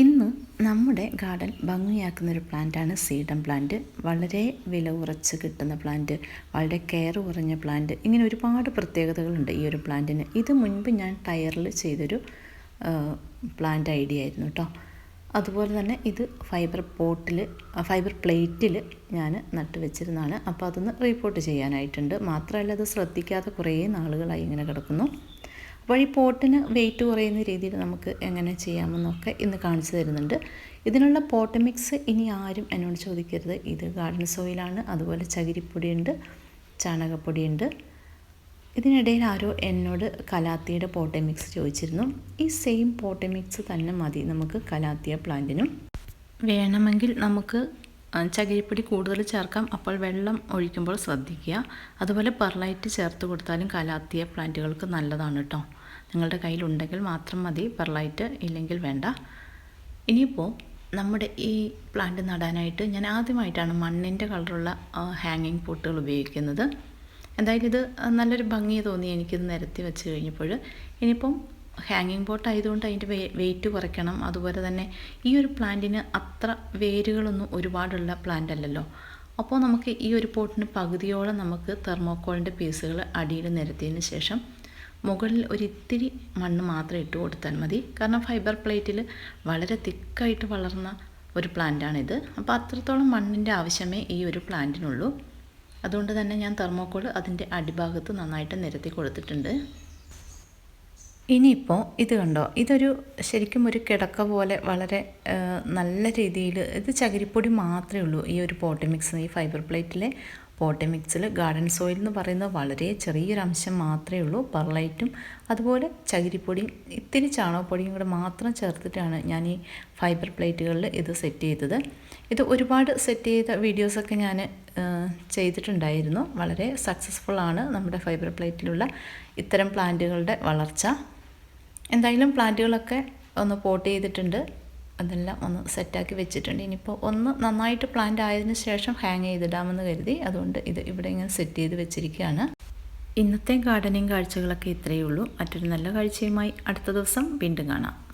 ഇന്ന് നമ്മുടെ ഗാർഡൻ ഭംഗിയാക്കുന്ന ഒരു പ്ലാന്റാണ് സീഡം പ്ലാന്റ്. വളരെ വില ഉറച്ച് കിട്ടുന്ന പ്ലാന്റ് വളരെ കെയർ കുറഞ്ഞ പ്ലാന്റ് ഇങ്ങനെ ഒരുപാട് പ്രത്യേകതകളുണ്ട് ഈ ഒരു പ്ലാന്റിന്. ഇത് മുൻപ് ഞാൻ ടയറിൽ ചെയ്തൊരു പ്ലാന്റ് ഐഡിയ ആയിരുന്നു കേട്ടോ. അതുപോലെ തന്നെ ഇത് ഫൈബർ പോട്ടിൽ ഫൈബർ പ്ലേറ്റിൽ ഞാൻ നട്ട് വെച്ചിരുന്നതാണ്. അപ്പോൾ അതൊന്ന് റിപ്പോർട്ട് ചെയ്യാനായിട്ടുണ്ട്. മാത്രമല്ല അത് ശ്രദ്ധിക്കാതെ കുറേ നാളുകളായി ഇങ്ങനെ കിടക്കുന്നു. ഈ പോട്ടിന് വെയിറ്റ് കുറയുന്ന രീതിയിൽ നമുക്ക് എങ്ങനെ ചെയ്യാമെന്നൊക്കെ ഇന്ന് കാണിച്ചു തരുന്നുണ്ട്. ഇതിനുള്ള പോട്ട് മിക്സ് ഇനി ആരും എന്നോട് ചോദിക്കരുത്. ഇത് ഗാർഡൻ സോയിലാണ് അതുപോലെ ചകിരിപ്പൊടിയുണ്ട് ചാണകപ്പൊടിയുണ്ട്. ഇതിനിടയിൽ ആരോ എന്നോട് കലാത്തിയുടെ പോട്ടെ മിക്സ് ചോദിച്ചിരുന്നു. ഈ സെയിം പോട്ടെ മിക്സ് തന്നെ മതി നമുക്ക് കലാത്തിയ പ്ലാന്റിനും വേണമെങ്കിൽ നമുക്ക് ചകിരിപ്പൊടി കൂടുതൽ ചേർക്കാം. അപ്പോൾ വെള്ളം ഒഴിക്കുമ്പോൾ ശ്രദ്ധിക്കുക. അതുപോലെ പെർലൈറ്റ് ചേർത്ത് കൊടുത്താലും കലാത്തിയ പ്ലാന്റുകൾക്ക് നല്ലതാണ് കേട്ടോ നിങ്ങളുടെ കയ്യിലുണ്ടെങ്കിൽ മാത്രം മതി പെർലൈറ്റ് ഇല്ലെങ്കിൽ വേണ്ട. ഇനിയിപ്പോൾ നമ്മുടെ ഈ പ്ലാന്റ് നടാനായിട്ട് ഞാൻ ആദ്യമായിട്ടാണ് മണ്ണിന്റെ കളറുള്ള ഹാങ്ങിങ് പോട്ടുകൾ ഉപയോഗിക്കുന്നത്. എന്തായാലും ഇത് നല്ലൊരു ഭംഗി തോന്നി എനിക്കിത് നിരത്തി വെച്ച് കഴിഞ്ഞപ്പോൾ ഇനിയിപ്പം ഹാങ്ങിങ് പോട്ട് ആയതുകൊണ്ട് അതിന്റെ വെയിറ്റ് കുറയ്ക്കണം. അതുപോലെ തന്നെ ഈ ഒരു പ്ലാന്റിന് അത്ര വേരുകളൊന്നും ഒരുപാടുള്ള പ്ലാന്റ് അല്ലല്ലോ. അപ്പോൾ നമുക്ക് ഈ ഒരു പോട്ടിന് പകുതിയോളം നമുക്ക് തെർമോക്കോളിന്റെ പീസുകൾ അടിയിൽ നിരത്തിയതിന് ശേഷം മുകളിൽ ഒരിത്തിരി മണ്ണ് മാത്രം ഇട്ട് കൊടുത്താൽ മതി. കാരണം ഫൈബർ പ്ലേറ്റിൽ വളരെ തിക്കായിട്ട് വളർന്ന ഒരു പ്ലാന്റാണിത് അപ്പോൾ അത്രത്തോളം മണ്ണിന്റെ ആവശ്യമേ ഈ ഒരു പ്ലാന്റിനുള്ളൂ അതുകൊണ്ട് തന്നെ ഞാൻ തെർമോക്കോൾ അതിന്റെ അടിഭാഗത്ത് നന്നായിട്ട് നിരത്തി കൊടുത്തിട്ടുണ്ട്. ഇനിയിപ്പോൾ ഇത് കണ്ടോ? ഇതൊരു ശരിക്കും ഒരു കിടക്ക പോലെ വളരെ നല്ല രീതിയിൽ ഇത് ചകിരിപ്പൊടി മാത്രമേ ഉള്ളൂ ഈ ഒരു പോട്ടി മിക്സ് ഈ ഫൈബർ പ്ലേറ്റിലെ പോട്ടി മിക്സിൽ ഗാർഡൻ സോയിൽ എന്ന് പറയുന്ന വളരെ ചെറിയൊരു അംശം മാത്രമേ ഉള്ളൂ. പെർലൈറ്റും അതുപോലെ ചകിരിപ്പൊടിയും ഇത്തിരി ചാണകപ്പൊടിയും കൂടെ മാത്രം ചേർത്തിട്ടാണ് ഞാൻ ഈ ഫൈബർ പ്ലേറ്റുകളിൽ ഇത് സെറ്റ് ചെയ്തത്. ഇത് ഒരുപാട് സെറ്റ് ചെയ്ത വീഡിയോസൊക്കെ ഞാൻ ചെയ്തിട്ടുണ്ടായിരുന്നു. വളരെ സക്സസ്ഫുൾ ആണ് നമ്മുടെ ഫൈബർ പ്ലേറ്റിലുള്ള ഇത്തരം പ്ലാന്റുകളുടെ വളർച്ച. എന്തായാലും പ്ലാന്റുകളൊക്കെ ഒന്ന് പോട്ട് ചെയ്തിട്ടുണ്ട്. അതെല്ലാം ഒന്ന് സെറ്റാക്കി വെച്ചിട്ടുണ്ട്. ഇനിയിപ്പോൾ ഒന്ന് നന്നായിട്ട് പ്ലാന്റ് ആയതിനു ശേഷം ഹാങ് ചെയ്തിടാമെന്ന് കരുതി. അതുകൊണ്ട് ഇത് ഇവിടെ ഇങ്ങനെ സെറ്റ് ചെയ്ത് വെച്ചിരിക്കുകയാണ്. ഇന്നത്തെ ഗാർഡനിങ് കാഴ്ചകളൊക്കെ ഇത്രയേ ഉള്ളൂ. മറ്റൊരു നല്ല കാഴ്ചയുമായി അടുത്ത ദിവസം വീണ്ടും കാണാം.